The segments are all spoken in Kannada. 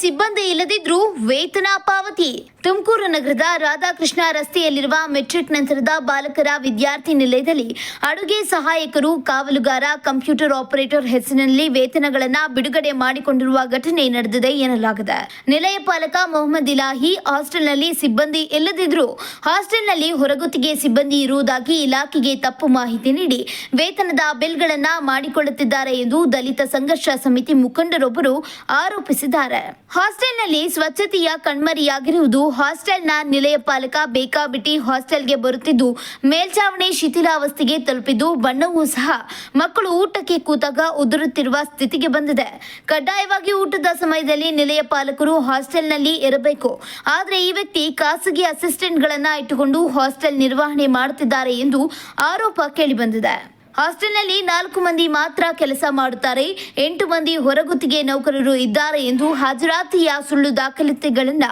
ಸಿಬ್ಬಂದಿ ಇಲ್ಲದಿದ್ರೂ ವೇತನ ಪಾವತಿ. ತುಮಕೂರು ನಗರದ ರಾಧಾಕೃಷ್ಣ ರಸ್ತೆಯಲ್ಲಿರುವ ಮೆಟ್ರಿಕ್ ನಂತರದ ಬಾಲಕರ ವಿದ್ಯಾರ್ಥಿ ನಿಲಯದಲ್ಲಿ ಅಡುಗೆ ಸಹಾಯಕರು, ಕಾವಲುಗಾರ, ಕಂಪ್ಯೂಟರ್ ಆಪರೇಟರ್ ಹೆಸರಿನಲ್ಲಿ ವೇತನಗಳನ್ನು ಬಿಡುಗಡೆ ಮಾಡಿಕೊಂಡಿರುವ ಘಟನೆ ನಡೆದಿದೆ ಎನ್ನಲಾಗಿದೆ. ನಿಲಯ ಪಾಲಕ ಮೊಹಮ್ಮದ್ ಇಲಾಹಿ ಹಾಸ್ಟೆಲ್ನಲ್ಲಿ ಸಿಬ್ಬಂದಿ ಇಲ್ಲದಿದ್ರೂ ಹಾಸ್ಟೆಲ್ನಲ್ಲಿ ಹೊರಗುತ್ತಿಗೆ ಸಿಬ್ಬಂದಿ ಇರುವುದಾಗಿ ಇಲಾಖೆಗೆ ತಪ್ಪು ಮಾಹಿತಿ ನೀಡಿ ವೇತನದ ಬಿಲ್ಗಳನ್ನು ಮಾಡಿಕೊಳ್ಳುತ್ತಿದ್ದಾರೆ ಎಂದು ದಲಿತ ಸಂಘರ್ಷ ಸಮಿತಿ ಮುಖಂಡರೊಬ್ಬರು ಆರೋಪಿಸಿದ್ದಾರೆ. ಹಾಸ್ಟೆಲ್ನಲ್ಲಿ ಸ್ವಚ್ಛತೆಯ ಕಣ್ಮರೆಯಾಗಿರುವುದು ಹಾಸ್ಟೆಲ್ನ ನಿಲಯ ಪಾಲಕ ಬೇಕಾಬಿಟ್ಟಿ ಹಾಸ್ಟೆಲ್ಗೆ ಬರುತ್ತಿದ್ದು ಮೇಲ್ಚಾವಣಿ ಶಿಥಿಲಾವಸ್ಥೆಗೆ ತಲುಪಿದ್ದು, ಬಣ್ಣವೂ ಸಹ ಮಕ್ಕಳು ಊಟಕ್ಕೆ ಕೂತಾಗ ಉದುರುತ್ತಿರುವ ಸ್ಥಿತಿಗೆ ಬಂದಿದೆ. ಕಡ್ಡಾಯವಾಗಿ ಊಟದ ಸಮಯದಲ್ಲಿ ನಿಲಯ ಪಾಲಕರು ಹಾಸ್ಟೆಲ್ನಲ್ಲಿ ಇರಬೇಕು. ಆದರೆ ಈ ವ್ಯಕ್ತಿ ಖಾಸಗಿ ಅಸಿಸ್ಟೆಂಟ್ಗಳನ್ನ ಇಟ್ಟುಕೊಂಡು ಹಾಸ್ಟೆಲ್ ನಿರ್ವಹಣೆ ಮಾಡುತ್ತಿದ್ದಾರೆ ಎಂದು ಆರೋಪ ಕೇಳಿಬಂದಿದೆ. ಹಾಸ್ಟೆಲ್ನಲ್ಲಿ ನಾಲ್ಕು ಮಂದಿ ಮಾತ್ರ ಕೆಲಸ ಮಾಡುತ್ತಾರೆ. ಎಂಟು ಮಂದಿ ಹೊರಗುತ್ತಿಗೆ ನೌಕರರು ಇದ್ದಾರೆ ಎಂದು ಹಾಜರಾತಿಯ ಸುಳ್ಳು ದಾಖಲಾತಿಗಳನ್ನ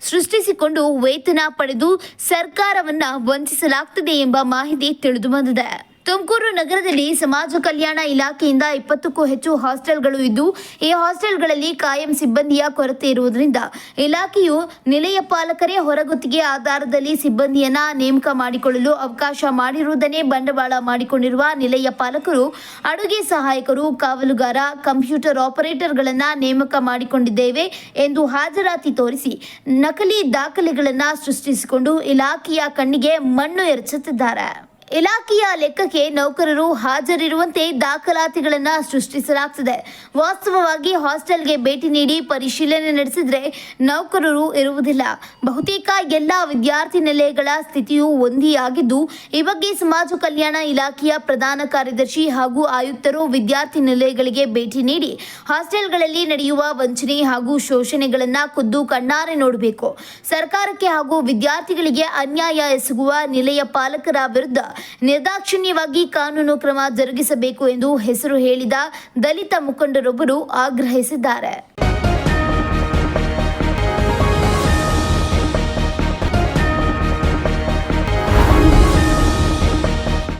ಸೃಷ್ಟಿಸಿಕೊಂಡು ವೇತನ ಪಡೆದು ಸರ್ಕಾರವನ್ನ ವಂಚಿಸಲಾಗ್ತಿದೆ ಎಂಬ ಮಾಹಿತಿ ತಿಳಿದು ಬಂದಿದೆ ತುಮಕೂರು ನಗರದಲ್ಲಿ ಸಮಾಜ ಕಲ್ಯಾಣ ಇಲಾಖೆಯಿಂದ ಇಪ್ಪತ್ತಕ್ಕೂ ಹೆಚ್ಚು ಹಾಸ್ಟೆಲ್ಗಳು ಇದ್ದು, ಈ ಹಾಸ್ಟೆಲ್ಗಳಲ್ಲಿ ಕಾಯಂ ಸಿಬ್ಬಂದಿಯ ಕೊರತೆ ಇರುವುದರಿಂದ ಇಲಾಖೆಯು ನಿಲಯ ಪಾಲಕರೇ ಹೊರಗುತ್ತಿಗೆ ಆಧಾರದಲ್ಲಿ ಸಿಬ್ಬಂದಿಯನ್ನ ನೇಮಕ ಮಾಡಿಕೊಳ್ಳಲು ಅವಕಾಶ ಮಾಡಿರುವುದನ್ನೇ ಬಂಡವಾಳ ಮಾಡಿಕೊಂಡಿರುವ ನಿಲಯ ಪಾಲಕರು, ಅಡುಗೆ ಸಹಾಯಕರು, ಕಾವಲುಗಾರ, ಕಂಪ್ಯೂಟರ್ ಆಪರೇಟರ್ಗಳನ್ನು ನೇಮಕ ಮಾಡಿಕೊಂಡಿದ್ದೇವೆ ಎಂದು ಹಾಜರಾತಿ ತೋರಿಸಿ ನಕಲಿ ದಾಖಲೆಗಳನ್ನು ಸೃಷ್ಟಿಸಿಕೊಂಡು ಇಲಾಖೆಯ ಕಣ್ಣಿಗೆ ಮಣ್ಣು ಎರಚುತ್ತಿದ್ದಾರೆ. ಇಲಾಖೆಯ ಲೆಕ್ಕಕ್ಕೆ ನೌಕರರು ಹಾಜರಿರುವಂತೆ ದಾಖಲಾತಿಗಳನ್ನ ಸೃಷ್ಟಿಸಲಾಗ್ತದೆ. ವಾಸ್ತವವಾಗಿ ಹಾಸ್ಟೆಲ್ಗೆ ಭೇಟಿ ನೀಡಿ ಪರಿಶೀಲನೆ ನಡೆಸಿದ್ರೆ ನೌಕರರು ಇರುವುದಿಲ್ಲ. ಬಹುತೇಕ ಎಲ್ಲ ವಿದ್ಯಾರ್ಥಿ ನಿಲಯಗಳ ಸ್ಥಿತಿಯು ಒಂದೇ ಆಗಿದ್ದು, ಈ ಬಗ್ಗೆ ಸಮಾಜ ಕಲ್ಯಾಣ ಇಲಾಖೆಯ ಪ್ರಧಾನ ಕಾರ್ಯದರ್ಶಿ ಹಾಗೂ ಆಯುಕ್ತರು ವಿದ್ಯಾರ್ಥಿ ನಿಲಯಗಳಿಗೆ ಭೇಟಿ ನೀಡಿ ಹಾಸ್ಟೆಲ್ಗಳಲ್ಲಿ ನಡೆಯುವ ವಂಚನೆ ಹಾಗೂ ಶೋಷಣೆಗಳನ್ನ ಖುದ್ದು ಕಣ್ಣಾರೆ ನೋಡಬೇಕು. ಸರ್ಕಾರಕ್ಕೆ ಹಾಗೂ ವಿದ್ಯಾರ್ಥಿಗಳಿಗೆ ಅನ್ಯಾಯ ಎಸಗುವ ನಿಲಯ ಪಾಲಕರ ವಿರುದ್ಧ ನಿರ್ದಾಕ್ಷಿಣ್ಯವಾಗಿ ಕಾನೂನು ಕ್ರಮ ಜರುಗಿಸಬೇಕು ಎಂದು ಹೆಸರು ಹೇಳಿದ ದಲಿತ ಮುಖಂಡರೊಬ್ಬರು ಆಗ್ರಹಿಸಿದ್ದಾರೆ.